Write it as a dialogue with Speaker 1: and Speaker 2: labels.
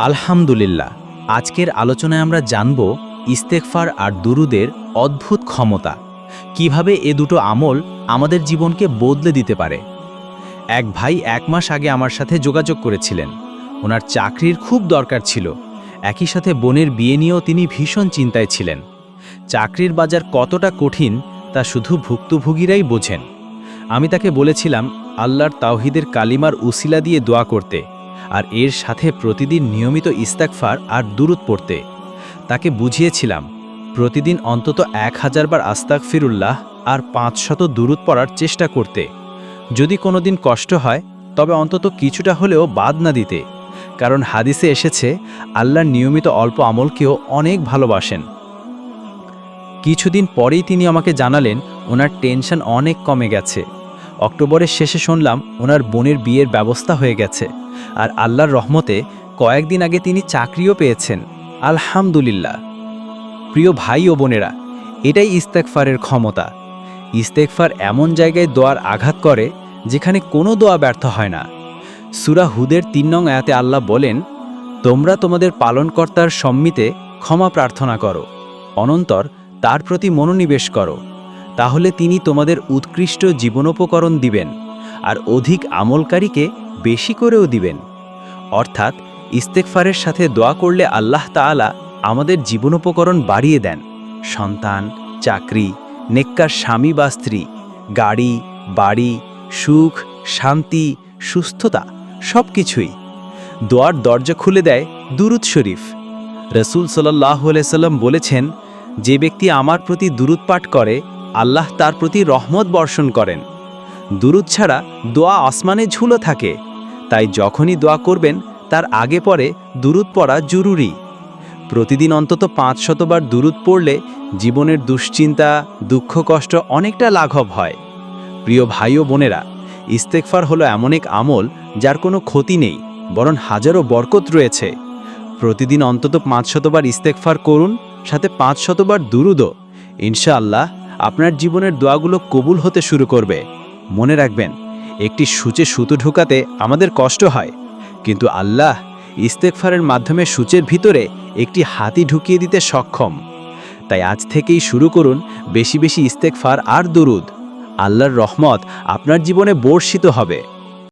Speaker 1: আলহামদুলিল্লাহ, আজকের আলোচনায় আমরা জানব ইস্তেকফার আর দুরুদের অদ্ভুত ক্ষমতা। কীভাবে এ দুটো আমল আমাদের জীবনকে বদলে দিতে পারে? এক ভাই এক মাস আগে আমার সাথে যোগাযোগ করেছিলেন। ওনার চাকরির খুব দরকার ছিল। একই সাথে বোনের বিয়ে নিয়েও তিনি ভীষণ চিন্তায় ছিলেন। চাকরির বাজার কতটা কঠিন তা শুধু ভুক্তভোগীরাই বোঝেন। আমি তাকে বলেছিলাম, আল্লাহর তাওহিদের কালিমার উসিলা দিয়ে দোয়া করতে। আর এর সাথে প্রতিদিন নিয়মিত ইস্তাকফার আর দূরত পড়তে। তাকে বুঝিয়েছিলাম, প্রতিদিন অন্তত এক হাজারবার আস্তাক ফিরুল্লাহ আর পাঁচশত দূরত পড়ার চেষ্টা করতে। যদি কোনোদিন কষ্ট হয়, তবে অন্তত কিছুটা হলেও বাদ না দিতে। কারণ হাদিসে এসেছে, আল্লাহর নিয়মিত অল্প আমলকেও অনেক ভালোবাসেন। কিছুদিন পরেই তিনি আমাকে জানালেন, ওনার টেনশন অনেক কমে গেছে। অক্টোবরের শেষে শুনলাম ওনার বোনের বিয়ের ব্যবস্থা হয়ে গেছে, আর আল্লাহর রহমতে কয়েকদিন আগে তিনি চাকরিও পেয়েছেন। আলহামদুলিল্লাহ। প্রিয় ভাই ও বোনেরা, এটাই ইস্তেকফারের ক্ষমতা। ইস্তেকফার এমন জায়গায় দোয়ার আঘাত করে যেখানে কোনো দোয়া ব্যর্থ হয় না। সুরা হুদের তিন নং আয়াতে আল্লাহ বলেন, তোমরা তোমাদের পালনকর্তার সম্মিতে ক্ষমা প্রার্থনা করো। অনন্তর তার প্রতি মনোনিবেশ করো। তাহলে তিনি তোমাদের উৎকৃষ্ট জীবনোপকরণ দিবেন, আর অধিক আমলকারীকে বেশি করেও দিবেন। অর্থাৎ ইস্তেকফারের সাথে দোয়া করলে আল্লাহ তাআলা আমাদের জীবনোপকরণ বাড়িয়ে দেন। সন্তান, চাকরি, নেককার স্বামী বা স্ত্রী, গাড়ি, বাড়ি, সুখ, শান্তি, সুস্থতা সব কিছুই দোয়ার দরজা খুলে দেয় দুরুদ শরীফ। রসুল সাল্লাহ সাল্লাম বলেছেন, যে ব্যক্তি আমার প্রতি দুরুদ পাঠ করে আল্লাহ তার প্রতি রহমত বর্ষণ করেন। দুরুদ ছাড়া দোয়া আসমানে ঝুলো থাকে। তাই যখনই দোয়া করবেন, তার আগে পরে দুরুদ পড়া জরুরি। প্রতিদিন অন্তত পাঁচ শতবার দুরুদ পড়লে জীবনের দুশ্চিন্তা, দুঃখ, কষ্ট অনেকটা লাঘব হয়। প্রিয় ভাই ও বোনেরা ইস্তেকফার হলো এমন এক আমল যার কোনো ক্ষতি নেই, বরং হাজারো বরকত রয়েছে। প্রতিদিন অন্তত পাঁচ শতবার ইস্তেকফার করুন, সাথে পাঁচ শতবার দুরুদও। ইনশাআল্লাহ আপনার জীবনের দোয়াগুলো কবুল হতে শুরু করবে। মনে রাখবেন, একটি সূচে সুতো ঢুকাতে আমাদের কষ্ট হয়, কিন্তু আল্লাহ ইস্তেকফারের মাধ্যমে সূচের ভিতরে একটি হাতি ঢুকিয়ে দিতে সক্ষম। তাই আজ থেকেই শুরু করুন বেশি বেশি ইস্তেকফার আর দুরুদ। আল্লাহর রহমত আপনার জীবনে বর্ষিত হবে।